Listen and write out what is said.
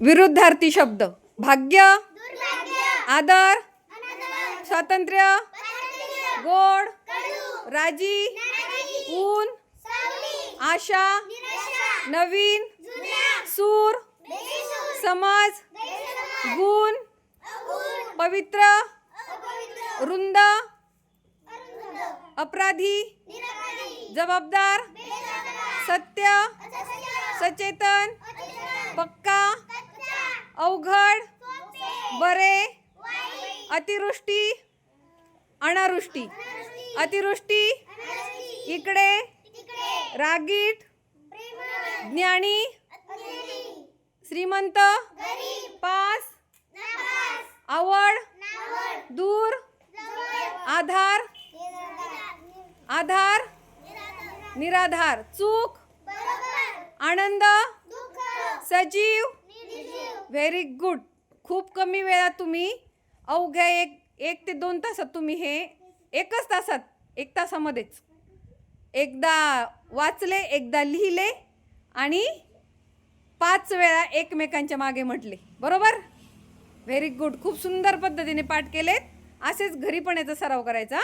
विरुद्धार्थी शब्द. भाग्य आदर स्वातंत्र्य गोड राजी ऊन आशा नवीन सूर समाज गुण पवित्र रुंद अपराधी जबाबदार सत्य सचेतन पक्का बरे अतिवृष्टी? अनावृष्टी. अतिवृष्टी? इकडे? रागीट? ज्ञानी? श्रीमंत? पास? आवड? दूर? आधार? आधार? निराधार. चूक? आनंद? सजीव? Very good. खूप कमी वेळात तुम्ही अवघ्या एक एक ते दोन तासात तुम्ही हे एकच तासात एक तासामध्येच. एकदा वाचले एकदा लिहिले आणि पाच वेळा एकमेकांच्या मागे म्हटले. बरोबर? व्हेरी गुड खूप सुंदर पद्धतीने पाठ केलेत. असेच घरी पण याचा सराव करायचा